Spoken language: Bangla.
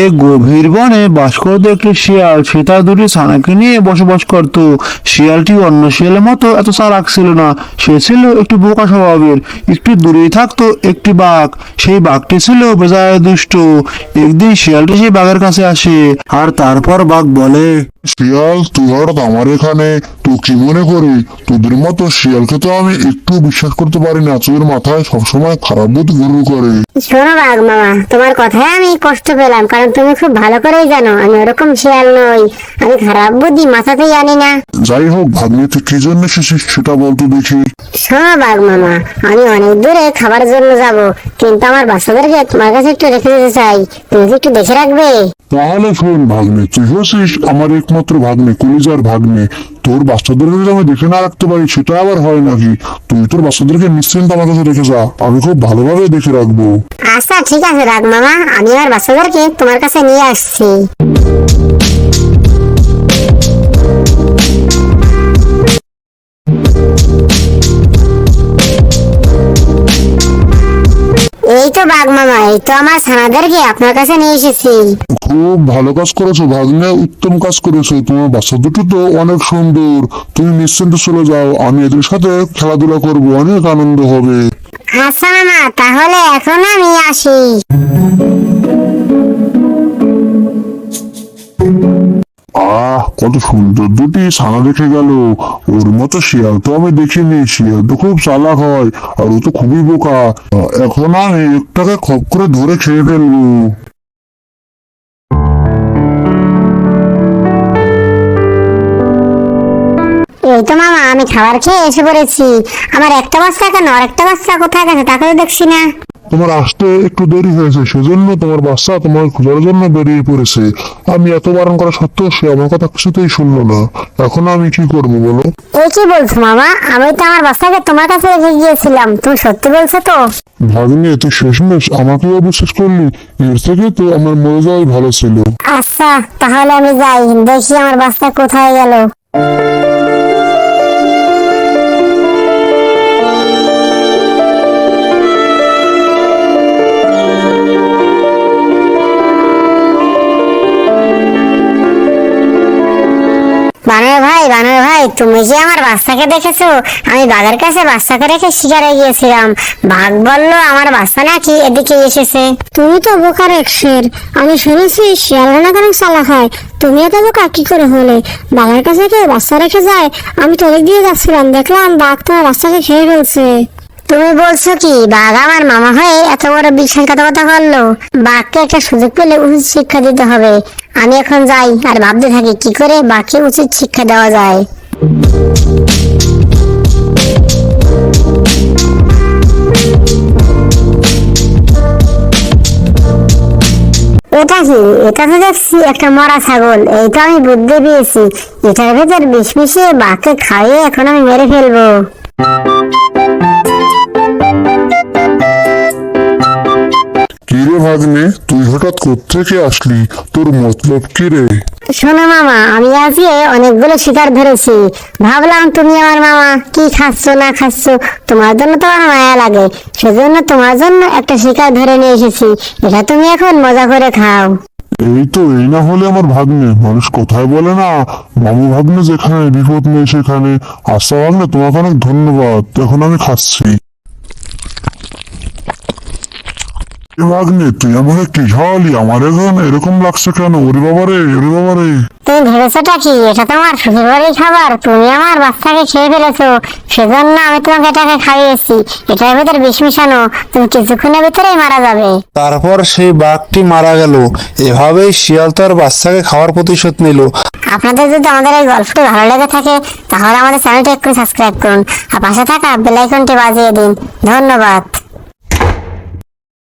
এ গভীর বনে বাস করতো একটি শিয়াল সে তার দুটি ছানাকে নিয়ে বসবাস করত। শিয়ালটি অন্য শিয়ালের মতো এত চালাক ছিল না। সে ছিল একটি বোকা স্বভাবের। একটু দূরেই থাকতো একটি বাঘ। সেই বাঘটি ছিল বেজায় দুষ্ট। একদিন শিয়ালটি সেই বাঘের কাছে আসে, আর তারপর বাঘ বলে শিয়াল তুই হঠাৎ আমার এখানে? তুই কি মনে করি তোদের মতো শিয়ালকে তো আমি একটু বিশ্বাস করতে পারি না। তোদের মাথায় সবসময় খারাপ বুদ্ধি গুরু করে। শোনো বাঘ মামা তোমার কথায় আমি কষ্ট পেলাম কারণ তুমি খুব ভালো করেই জানো আমি ওরকম শিয়াল নই। আমি খারাপ বুদ্ধি মাথাতেই আনি না। যাই হোক ভাগ্নে তুই কি জন্য এসেছিস সেটা বলতো দেখি। শোনো বাঘ মামা আমি অনেক দূরে খাবার জন্য যাব কিন্তু আমার বাচ্চাদেরকে তোমার কাছে একটু রেখে দিতে চাই। তুমি একটু দেখে রাখবে? তাহলে শোন ভাগ্নে তুই হচ্ছিস আমার একমাত্র ভাগ্নে, কলিজার ভাগ্নে। তোর বাচ্চাদেরকে আমি দেখে না রাখতে পারি, সেটা আবার হয় নাকি? তুই তোর বাচ্চাদেরকে নিশ্চিন্ত আমার কাছে রেখে যা। আমি খুব ভালোভাবে দেখে রাখব। আচ্ছা ঠিক আছে, রাগ মামা। আমি আমার বাচ্চাদেরকে তোমার কাছে নিয়ে আসছি। এই তো বাঘ মামা এই তো আমার আপনার কাছে নিয়ে এসেছি। খুব ভালো কাজ করেছ ভাগ্নে। উত্তম কাজ করেছ। তোমার বাচ্চা দুটো তো অনেক সুন্দর। তুমি নিশ্চিন্তে চলে যাও। আমি এদের সাথে খেলাধুলা করব। অনেক আনন্দ হবে। আচ্ছা মামা তাহলে এখন আমি আসি। কত সুন্দর। দুটি ছানা দেখে গেল। ওর মতো শিয়াল তো আমি দেখিনি। শিয়াল তো খুব চালাক হয়, আর ও তো খুবই বোকা। এখন আমি একটাকে খপ করে ধরে খেয়ে ফেলব। এই তো মামা আমি খাবার খেয়ে এসে পড়েছি। আমার একটা বাচ্চা কেন? আর একটা বাচ্চা কোথায় গেছে? তাকে তো দেখছি না। তোমার আসতে একটু দেরি হয়েছে সেজন্য তোমার বাচ্চা তোমার খোঁজার জন্য বেরিয়ে পড়েছে। আমি এত বারণ করা সত্ত্বেও সে আমার কথা কিছুতেই শুনলো না। এখন আমি কি করব বলো? এই কি বলছো মামা? আমি তো আমার বাচ্চাকে তোমার কাছে রেখে গিয়েছিলাম। তুমি সত্যি বলছো তো? ভাগ্নে তুই শেষমেশ আমাকে অবিশ্বাস করলি। এর থেকে তো আমার মরে যাওয়াই ভালো ছিল। আচ্ছা তাহলে আমি যাই। দেখি আমার বাচ্চা কোথায় গেল। ভাই তুমি কি আমার বাচ্চাকে দেখেছ আমি বাঘের কাছে বাচ্চাকে রেখে শিকারে গিয়েছিলাম। বাঘ বলল আমার বাচ্চা নাকি এদিকে এসেছে? তুমি তো বোকার এক শের আমি শুনেছি শিয়ালরা না অনেক চালাক হয় তুমি এত বোকা কি করে হলে? বাঘের কাছে কেউ বাচ্চা রেখে যায়? আমি তো দিয়ে যাচ্ছিলাম দেখলাম বাঘ তোমার বাচ্চাকে খেয়ে ফেলছে। তুমি বলছো কি বাঘ আমার মামা হয়ে এত বড় বিশ্বাসঘাতকতা করল? বাঘকে একটা সুযোগ পেলে উচিত শিক্ষা দিতে হবে। আমি এখন যাই আর ভাবতে থাকি কি করে বাঘকে উচিত শিক্ষা দেওয়া যায়? এটা কি? এটা তো দেখছি একটা মরা ছাগল। আমি পেয়েছি। এটার ভেতর বিষ বাঘকে খাইয়ে এখন আমি মেরে ফেলব। কি রে ভাগ্নে, তুই হঠাৎ কোত্থেকে আসলি? তোর মতলব কি রে? শোনো মামা, আমি আজকে অনেকগুলো শিকার ধরেছি। ভাবলাম তুমি আমার মামা, কি খাচ্ছ, না খাচ্ছ, তোমার জন্য তো আমার মায়া লাগে। সেজন্য তোমার জন্য একটা শিকার ধরে নিয়ে এসেছি। এটা তুমি এখন মজা করে খাও। এই তো, এই না হলে আমার ভাগ্নে। মানুষ কোথায় বলে না, মামু ভাগ্নে যেখানে, বিপদ নেই সেখানে। আশা ভাগ্নে, তোমাকে অনেক ধন্যবাদ। এখন আমি খাচ্ছি। এ ভাগ্নে তুই আমাকে কি খাওয়ালি আমার এখন এরকম লাগছে কেন? ওরে বাবারে ওরে বাবারে। তুমি ভেবেছোটা কি? এটা তোমার শ্বশুর বাড়ির খাবার। তুমি আমার বাচ্চাকে খেয়ে ফেলেছো। সেজন্য আমি তোমাকে এটাকে খাইয়েছি। এটার ভিতরে বিষ মিশানো। তুমি কিছুক্ষণের ভিতরেই মারা যাবে। তারপর সেই বাঘটি মারা গেল। এভাবেই শিয়াল তার বাচ্চাকে খাওয়ার প্রতিশোধ নিল। আপনাদের যদি আমাদের এই গল্পটি ভালো লেগে থাকে তাহলে আমাদের চ্যানেলটি একটু সাবস্ক্রাইব করুন। আর পাশে থাকা বেল আইকনটি বাজিয়ে দিন। ধন্যবাদ।